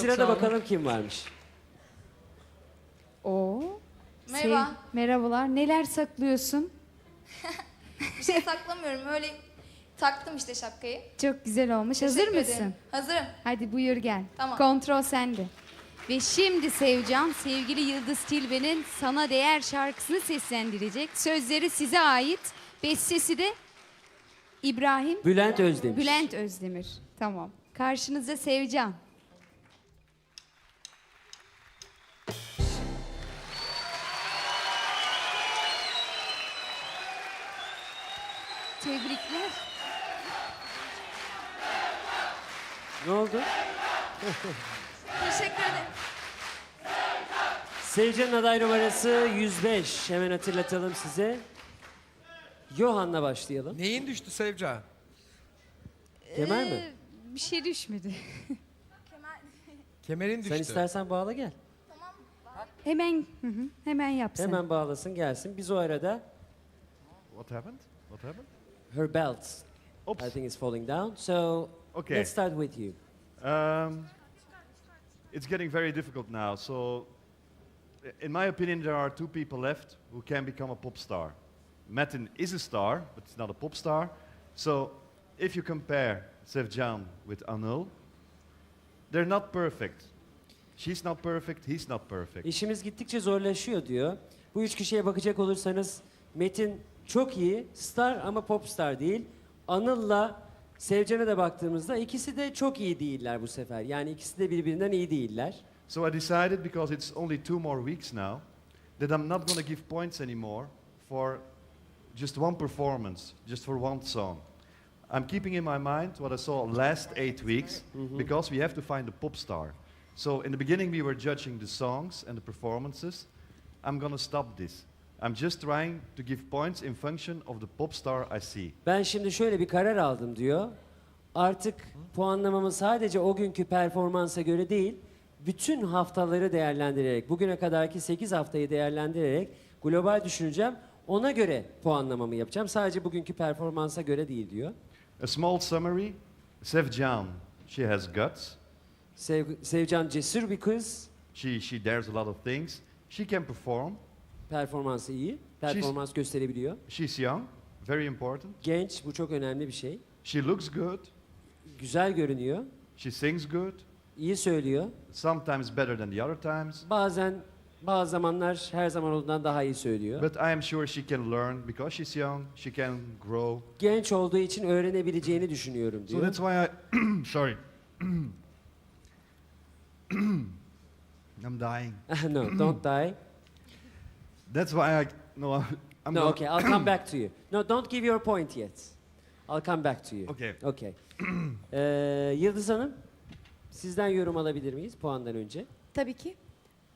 sırada olun. bakalım kim varmış. Oo. Merhaba. Sev- merhabalar. Neler saklıyorsun? Bir şey saklamıyorum. Öyle taktım işte şapkayı. Çok güzel olmuş. Hazır Teşekkür mısın? ederim. Hazırım. Hadi buyur gel. Tamam. Kontrol sende. Ve şimdi Sevcan, sevgili Yıldız Tilbe'nin Sana Değer şarkısını seslendirecek. Sözleri size ait. Bestesi de İbrahim Bülent Özdemir. Bülent Özdemir. Tamam. Karşınızda Sevcan. Tebrikler. Ne oldu? Teşekkür ederim. Sevcan'ın aday numarası 105. Hemen hatırlatalım size. Johan'la başlayalım. Neyin düştü Sevca? Kemer mi? Ee, Bir şey düşmedi. Kemerin düştü. Sen istersen bağla gel. Hemen hı hı, hemen yapsın. Hemen bağlasın gelsin. Biz o arada What happened? What happened? Her belt Oops. I think is falling down. So Okay. let's start with you. Um, it's getting very difficult now. So, i- in my opinion, there are two people left who can become a pop star. Metin is a star, but it's not a pop star. So, if you compare Sevjan with Anil, they're not perfect. She's not perfect, he's not perfect. İşimiz gittikçe zorlaşıyor diyor. Bu üç kişiye bakacak olursanız Metin çok iyi, star ama pop star değil. Anıl'la Sevcan'a da baktığımızda ikisi de çok iyi değiller bu sefer. Yani ikisi de birbirinden iyi değiller. So I decided, because it's only two more weeks now, that I'm not going to give points anymore for just one performance, just for one song. I'm keeping in my mind what I saw last eight weeks, because we have to find a pop star. So in the beginning, we were judging the songs and the performances. I'm going to stop this. I'm just trying to give points in function of the pop star I see. Ben şimdi şöyle bir karar aldım diyor. Artık puanlamamı sadece o günkü performansa göre değil, bütün haftaları değerlendirerek, bugüne kadarki 8 haftayı değerlendirerek global düşüneceğim. Ona göre puanlamamı yapacağım. Sadece bugünkü performansa göre değil diyor. A small summary Sevjan, she has guts. Sev, Sevcan cesur bir kız. She, she dares a lot of things. She can perform. Performansı iyi. Performans gösterebiliyor. She's young, very important. Genç, bu çok önemli bir şey. She looks good. Güzel görünüyor. She sings good. iyi söylüyor. Sometimes better than the other times. Bazen, bazı zamanlar her zaman olduğundan daha iyi söylüyor. But I am sure she can learn because she's young. She can grow. Genç olduğu için öğrenebileceğini düşünüyorum So diyor. that's why I. sorry. I'm dying. no, don't die. That's why I. No, I'm. I'm no, okay, I'll come back to you. No, don't give your point yet. I'll come back to you. Okay. Okay. Ee, Yıldız Hanım, sizden yorum alabilir miyiz puandan önce? Tabii ki.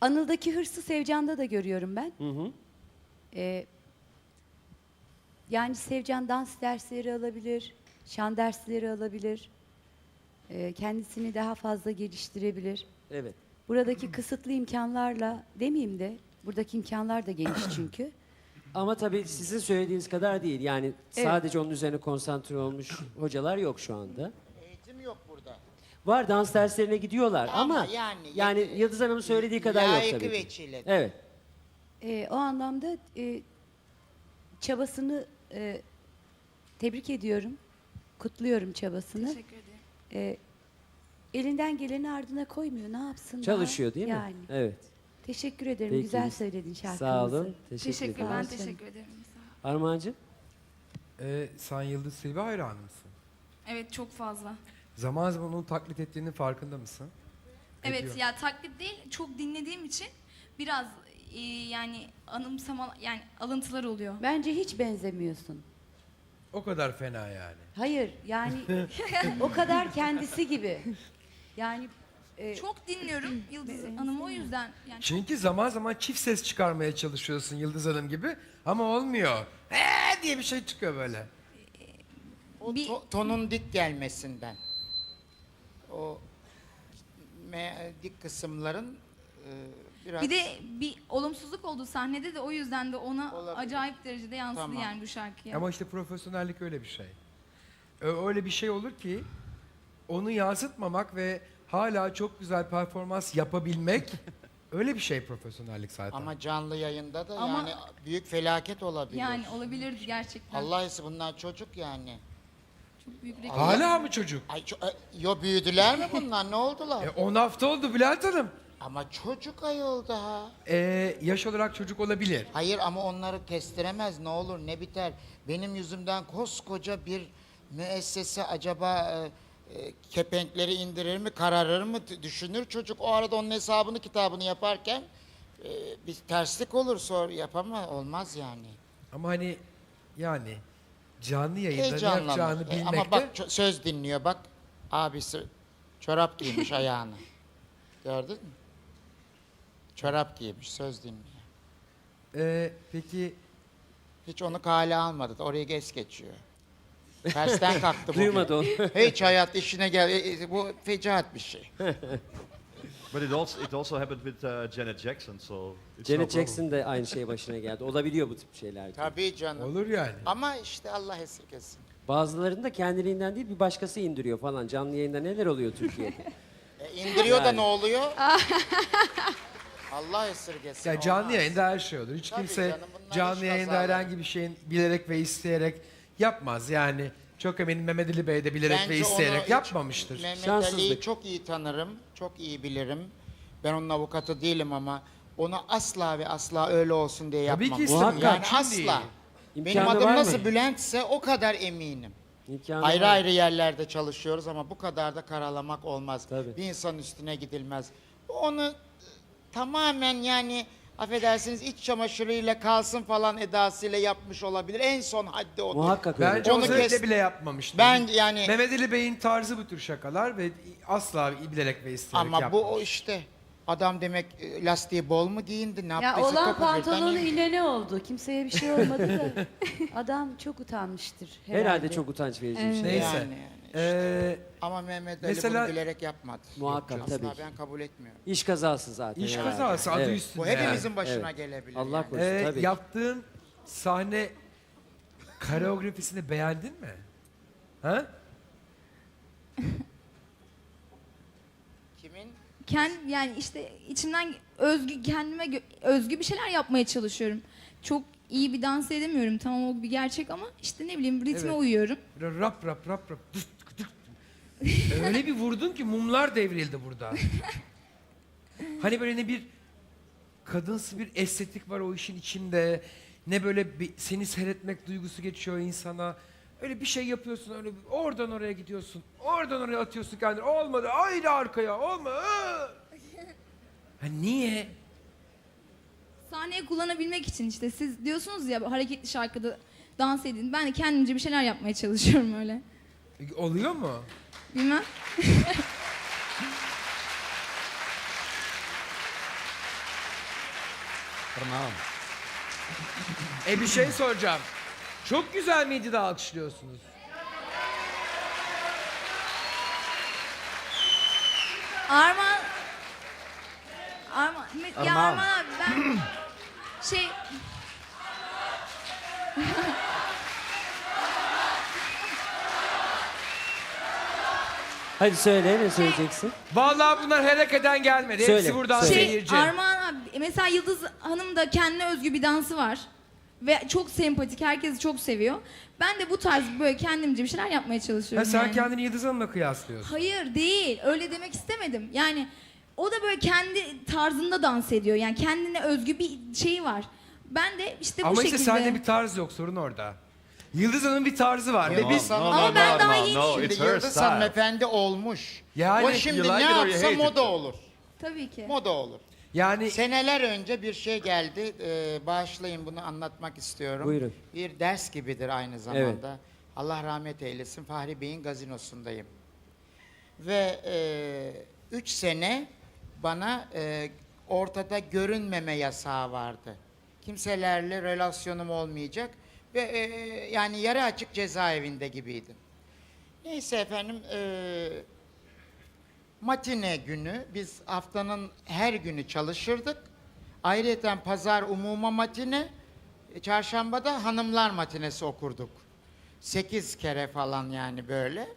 Anıldaki hırsı Sevcan'da da görüyorum ben. Hı hı. Ee, yani Sevcan dans dersleri alabilir, şan dersleri alabilir. Ee, kendisini daha fazla geliştirebilir. Evet. Buradaki kısıtlı imkanlarla demeyeyim de, buradaki imkanlar da geniş çünkü. Ama tabii sizin söylediğiniz kadar değil. Yani Evet. sadece onun üzerine konsantre olmuş hocalar yok şu anda. Eğitim yok burada. Var dans derslerine gidiyorlar ama, Ama yani- yani Yıldız Hanım'ın söylediği kadar yok Layıkı tabii. ki. veçile. Evet. Ee, o anlamda e, çabasını e, tebrik ediyorum. Kutluyorum çabasını. Teşekkür ederim. Ee, elinden geleni ardına koymuyor. Ne yapsın? daha? Çalışıyor değil mi? Yani. Evet. Teşekkür ederim. Peki. Güzel söyledin şarkımızı. Sağ olun. Teşekkür, Teşekkür, ederim. ben teşekkür ederim. Armağancığım? Ee, sen Yıldız Silve hayranı mısın? Evet çok fazla. Zaman zaman onu taklit ettiğinin farkında mısın? Evet Ediyor. ya taklit değil çok dinlediğim için biraz e, yani anımsama yani alıntılar oluyor. Bence hiç benzemiyorsun. O kadar fena yani. Hayır yani o kadar kendisi gibi. Yani e, Çok dinliyorum Yıldız Hanım'ı o yüzden yani Çünkü zaman zaman çift ses çıkarmaya çalışıyorsun Yıldız Hanım gibi ama olmuyor. Ee diye bir şey çıkıyor böyle. O Bir- to- tonun dik gelmesinden. O me- dik kısımların e, biraz bir de bir olumsuzluk oldu sahnede de o yüzden de ona Olabilir. acayip derecede yansıdı Tamam. yani bu şarkıya. Ama işte profesyonellik öyle bir şey. Ö- Öyle bir şey olur ki onu yansıtmamak ve hala çok güzel performans yapabilmek öyle bir şey profesyonellik zaten. Ama canlı yayında da Ama- yani büyük felaket olabilir. Yani olabilirdi gerçekten. Allah iyisi bunlar çocuk yani. Çok büyük reklam. Hala mı çocuk? Ay, ço- e, yo büyüdüler mi bunlar ne oldular? E 10 hafta oldu Bülent Hanım. Ama çocuk ayol daha. E, yaş olarak çocuk olabilir. Hayır ama onları kestiremez ne olur ne biter. Benim yüzümden koskoca bir müessese acaba e, kepenkleri indirir mi kararır mı düşünür çocuk. O arada onun hesabını kitabını yaparken e, bir terslik olur sonra yapama olmaz yani. Ama hani yani canlı yayında ne Heyecanlanır. yapacağını E, bilmekte ama bak ço- söz dinliyor bak abisi çorap giymiş ayağına. Gördün mü? Çorap giymiş söz dinliyor. E, peki Hiç onu kale almadı. Oraya geç geçiyor. Tersten kalktı bugün. Duymadı onu. Hiç hayat işine gel. e, e, Bu fecaat bir şey. But it also it also happened with uh, Janet Jackson, so it's no Janet problem. Jackson de aynı şey başına geldi. Olabiliyor bu tip şeyler. Tabii canım. olur yani. Ama işte Allah esirgesin. Bazılarında kendiliğinden değil bir başkası indiriyor falan. Canlı yayında neler oluyor Türkiye'de? E, indiriyor da Yani. ne oluyor? Allah esirgesin. Ya canlı olmaz. yayında her şey olur. Hiç Tabii kimse canım, bunlar canlı hiç yayında herhangi bir şeyin bilerek ve isteyerek yapmaz. Yani çok eminim Mehmet Ali Bey de bilerek ve isteyerek yapmamıştır. Mehmet Şanssızlık. Ali'yi çok iyi tanırım. Çok iyi bilirim. Ben onun avukatı değilim ama onu asla ve asla öyle olsun diye Tabii ki yapmam. istemem. Muhakkak. Yani Kim asla. Benim İmkanı adım var nasıl mı? Bülent'se o kadar eminim. İmkanı ayrı var. ayrı yerlerde çalışıyoruz ama bu kadar da karalamak olmaz. Tabii. Bir insanın üstüne gidilmez. Onu tamamen yani affedersiniz iç çamaşırıyla kalsın falan edasıyla yapmış olabilir. En son haddi odur. Muhakkak öyle. Bence Onu kes- bile yapmamıştır. Ben yani Mehmet Ali Bey'in tarzı bu tür şakalar ve asla bilerek ve isteyerek ama bu yapmamış. o işte adam demek e, lastiği bol mu giyindi ne Ya yaptıysa olan topu birden pantolonu indi. ile ne oldu? Kimseye bir şey olmadı da. Adam çok utanmıştır herhalde. Herhalde çok utanç verici bir şey. Neyse. Yani, yani. Ee, Ama Mehmet Ali Mesela- bunu bilerek yapmadı. Muhakkak, Asla tabii ki. ben kabul etmiyorum. İş kazası zaten. iş herhalde. kazası adı Evet. üstünde. Bu hepimizin yani. başına Evet. gelebilir. Allah yani. korusun. Ee, tabii. yaptığın sahne koreografisini beğendin mi? Ha? Kimin? Kend, yani işte içimden özgü kendime gö- özgü bir şeyler yapmaya çalışıyorum. Çok iyi bir dans edemiyorum tamam o bir gerçek ama işte ne bileyim ritme Evet. uyuyorum. Böyle rap rap rap rap. Öyle bir vurdun ki mumlar devrildi burada. hani böyle ne bir kadınsı bir estetik var o işin içinde. Ne böyle bir, seni seyretmek duygusu geçiyor insana. Öyle bir şey yapıyorsun öyle bir- oradan oraya gidiyorsun. Oradan oraya atıyorsun kendini. Olmadı. Haydi arkaya. Olma. aa! Ha niye? Sahneye kullanabilmek için işte siz diyorsunuz ya hareketli şarkıda dans edin. Ben de kendimce bir şeyler yapmaya çalışıyorum öyle. Oluyor mu? Bilmem. E bir şey soracağım. Çok güzel miydi de alkışlıyorsunuz? Arman Arman, ya. Arman abi ben şey Hadi söyle ne söyleyeceksin? Vallahi bunlar helakeden gelmedi. Söyle, Hepsi buradan söyle. şey seyirci. Armağan abi mesela Yıldız Hanım da kendine özgü bir dansı var. Ve çok sempatik, herkesi çok seviyor. Ben de bu tarz böyle kendimce bir şeyler yapmaya Ha, çalışıyorum. sen yani. kendini Yıldız Hanım'la kıyaslıyorsun. Hayır değil. Öyle demek istemedim. Yani o da böyle kendi tarzında dans ediyor. Yani kendine özgü bir şeyi var. Ben de işte bu Ama şekilde. işte sende bir tarz yok sorun orada. Yıldız Hanım'ın bir tarzı var. Ve biz Ama ben daha yeni- no, Şimdi it's her Yıldız style. hanımefendi olmuş. Yani o şimdi you ne like it or you yapsa hate it. moda olur. Tabii ki. Moda olur. Yani Seneler önce bir şey geldi. Ee, bağışlayın bunu anlatmak istiyorum. Buyurun. Bir ders gibidir aynı zamanda. Allah rahmet eylesin. Fahri Bey'in gazinosundayım. Ve e, üç sene bana e, ortada görünmeme yasağı vardı. Kimselerle relasyonum olmayacak. Ve e, yani yarı açık cezaevinde gibiydim. Neyse efendim e, matine günü biz haftanın her günü çalışırdık. Ayrıca pazar umuma matine, e, çarşamba da hanımlar matinesi okurduk. Sekiz kere falan yani böyle.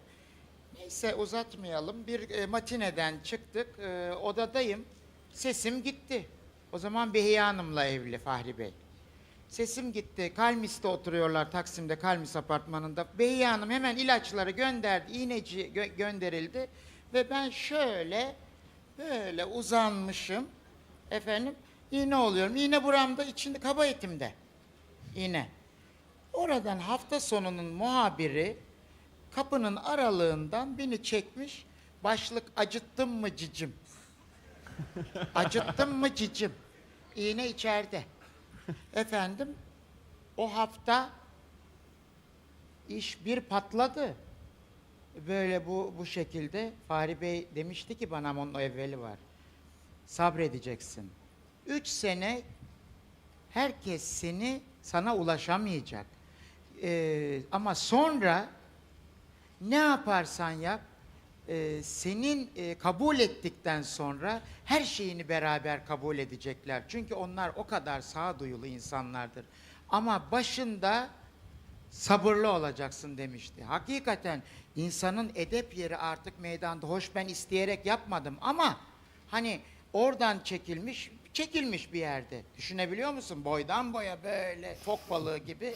Neyse uzatmayalım. Bir e, matineden çıktık. E, odadayım. Sesim gitti. O zaman Behiye Hanım'la evli Fahri Bey. Sesim gitti. Kalmis'te oturuyorlar Taksim'de Kalmis apartmanında. Behiye Hanım hemen ilaçları gönderdi. İğneci gö- gönderildi. Ve ben şöyle böyle uzanmışım. Efendim iğne oluyorum. İğne buramda içinde kaba etimde. İğne. Oradan hafta sonunun muhabiri kapının aralığından beni çekmiş. Başlık acıttın mı cicim? acıttın mı cicim? İğne içeride. Efendim o hafta iş bir patladı. Böyle bu bu şekilde Fahri Bey demişti ki bana onun evveli var. Sabredeceksin. Üç sene herkes seni sana ulaşamayacak. Ee, ama sonra ne yaparsan yap e, senin e, kabul ettikten sonra her şeyini beraber kabul edecekler. Çünkü onlar o kadar sağduyulu insanlardır. Ama başında sabırlı olacaksın demişti. Hakikaten insanın edep yeri artık meydanda. Hoş ben isteyerek yapmadım ama hani oradan çekilmiş, çekilmiş bir yerde. Düşünebiliyor musun? Boydan boya böyle fok balığı gibi.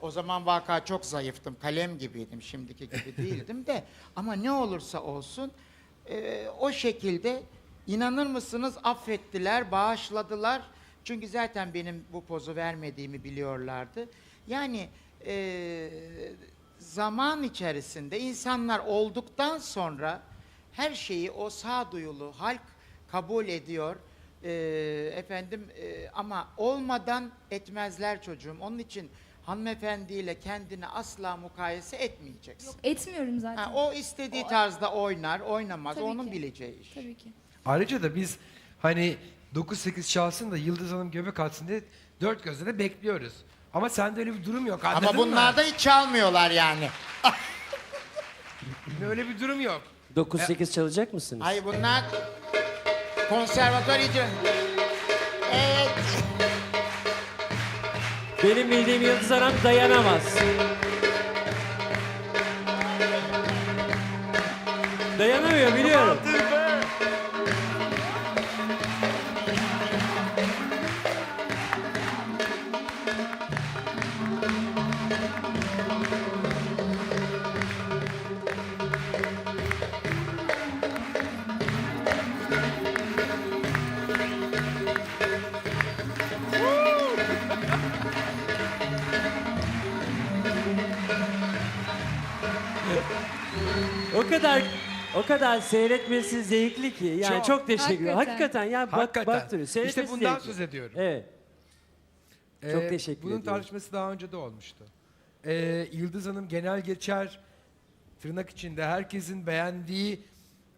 O zaman vaka çok zayıftım, kalem gibiydim, şimdiki gibi değildim de. Ama ne olursa olsun e, o şekilde inanır mısınız affettiler, bağışladılar. Çünkü zaten benim bu pozu vermediğimi biliyorlardı. Yani e, zaman içerisinde insanlar olduktan sonra her şeyi o sağduyulu halk kabul ediyor. E, efendim e, ama olmadan etmezler çocuğum. Onun için hanımefendiyle kendini asla mukayese etmeyeceksin. Yok etmiyorum zaten. Ha, o istediği tarzda oynar, oynamaz. Tabii onun ki. bileceği iş. Tabii ki. Ayrıca da biz hani 9-8 çalsın da Yıldız Hanım göbek atsın diye dört gözle de bekliyoruz. Ama sende öyle bir durum yok anladın Ama bunlarda hiç çalmıyorlar yani. Öyle bir durum yok. 9-8 çalacak mısınız? Hayır bunlar konservatuar icra. Evet. Benim bildiğim Yıldız Hanım dayanamaz. Dayanamıyor biliyorum. O kadar o kadar seyretmesi zevkli ki. Yani çok, Çok. teşekkür ederim. Hakikaten. Hakikaten yani bak Hakikaten. bak duruyor. İşte Seyretmesi bundan zevkli. söz ediyorum. Evet. Çok Ee, teşekkür Bunun ediyorum. tartışması daha önce de olmuştu. Ee, Yıldız Hanım genel geçer tırnak içinde herkesin beğendiği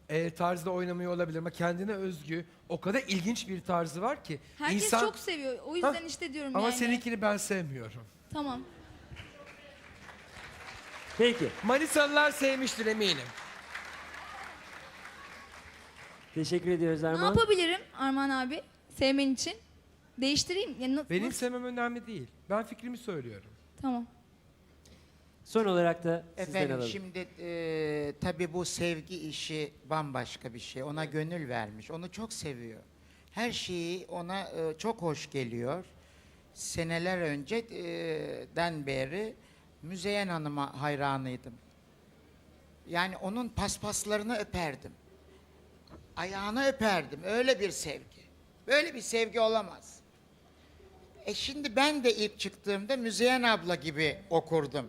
e, tarzda oynamıyor olabilir ama kendine özgü o kadar ilginç bir tarzı var ki Herkes insan çok seviyor. O yüzden Ha, işte diyorum ama yani. seninkini ben sevmiyorum. Tamam. Peki. Manisalılar sevmiştir eminim. Teşekkür ediyoruz Ne Erman. yapabilirim Arman abi sevmen için? Değiştireyim. Yani na- Benim nasıl- sevmem önemli değil. Ben fikrimi söylüyorum. Tamam. Son olarak da sizden Efendim alalım. şimdi e, tabii bu sevgi işi bambaşka bir şey. Ona gönül vermiş. Onu çok seviyor. Her şeyi ona e, çok hoş geliyor. Seneler önceden beri Müzeyyen Hanım'a hayranıydım. Yani onun paspaslarını öperdim. Ayağını öperdim. Öyle bir sevgi. Böyle bir sevgi olamaz. E şimdi ben de ilk çıktığımda Müzeyyen abla gibi okurdum.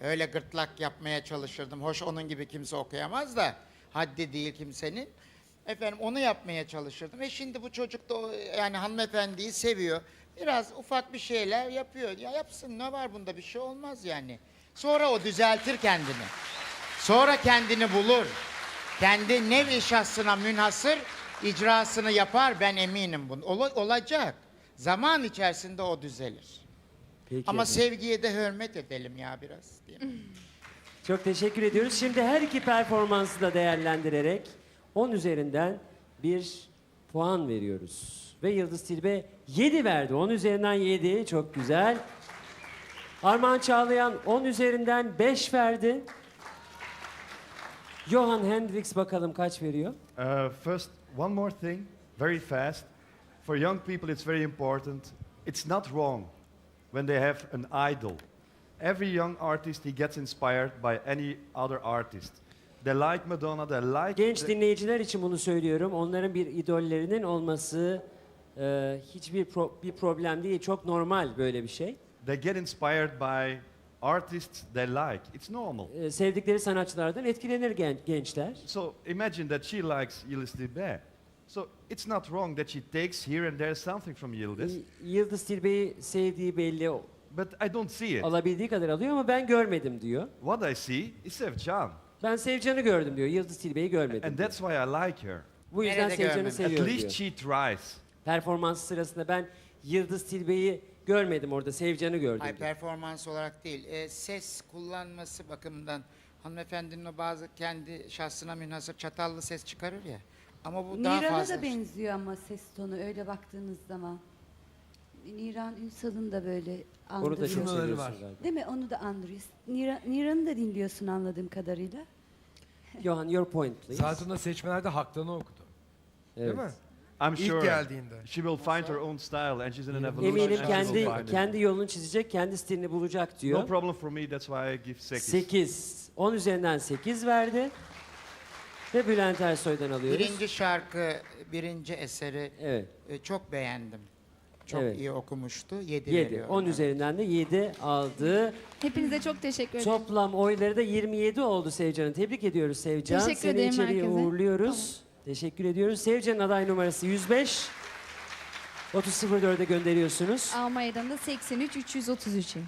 Öyle gırtlak yapmaya çalışırdım. Hoş onun gibi kimse okuyamaz da haddi değil kimsenin. Efendim onu yapmaya çalışırdım. E şimdi bu çocuk da yani hanımefendiyi seviyor. Biraz ufak bir şeyler yapıyor. Ya yapsın ne var bunda bir şey olmaz yani. Sonra o düzeltir kendini. Sonra kendini bulur. Kendi nev şahsına münhasır icrasını yapar ben eminim bunu. Ola- olacak. Zaman içerisinde o düzelir. Peki Ama efendim. sevgiye de hürmet edelim ya biraz. Değil mi? Çok teşekkür ediyoruz. Şimdi her iki performansı da değerlendirerek 10 üzerinden bir puan veriyoruz. Ve Yıldız Tilbe 7 verdi. 10 üzerinden 7. Çok güzel. Armağan Çağlayan 10 üzerinden 5 verdi. Johan Hendrix bakalım kaç veriyor? Uh, first, one more thing, very fast. For young people, it's very important. It's not wrong when they have an idol. Every young artist, he gets inspired by any other artist. They like Madonna, they like... Genç dinleyiciler için bunu söylüyorum. Onların bir idollerinin olması e, hiçbir pro- bir problem değil. Çok normal böyle bir şey. they get inspired by artists they like. It's normal. E, sevdikleri sanatçılardan etkilenir gen- gençler. So imagine that she likes Yıldız Tilbe. So it's not wrong that she takes here and there something from Yıldız, Y- Yıldız Tilbe'yi sevdiği belli, but I don't see it. alabildiği kadar alıyor ama ben görmedim diyor. What I see is Sevcan, Ben Sevcan'ı gördüm diyor. Yıldız Tilbe'yi görmedim. and diyor. that's why I like her. Bu yüzden Nerede Sevcan'ı görmedin? At seviyorum least diyor. she tries. Performans sırasında ben Yıldız Tilbe'yi görmedim orada. Sevcan'ı gördüm. Ay diyor. performans olarak değil, e, ses kullanması bakımından hanımefendinin o bazı kendi şahsına münhasır çatallı ses çıkarır ya. Ama bu daha Niran'a fazla. da benziyor ama ses tonu öyle baktığınız zaman. Niran Ünsal'ın da böyle Onu da andırıyor. Şunları seviyorsun var. galiba. Değil mi? Onu da andırıyor. Niran, Niran'ı da dinliyorsun anladığım kadarıyla. Johan your point please. Zaten seçmelerde haklarını okudu. Evet. Değil mi? I'm İlk sure geldiğinde. she will find her own style and she's in an evolution. Eminim and she will kendi find it. kendi yolunu çizecek, kendi stilini bulacak diyor. No problem for me, that's why I give 8. 8. 10 üzerinden 8 verdi. Ve Bülent Ersoy'dan alıyoruz. Birinci şarkı, birinci eseri Evet. e, çok beğendim. Çok Evet. iyi okumuştu. 7 7. veriyorum. 10 üzerinden de 7 aldı. Hepinize çok teşekkür ederim. Toplam oyları da 27 oldu Sevcan'ın. Tebrik ediyoruz Sevcan. Teşekkür Seni ederim içeriye herkese. uğurluyoruz. Teşekkür ediyoruz. Sevcan'ın aday numarası 105. 3004'e gönderiyorsunuz. Almanya'dan da 83 333'ü.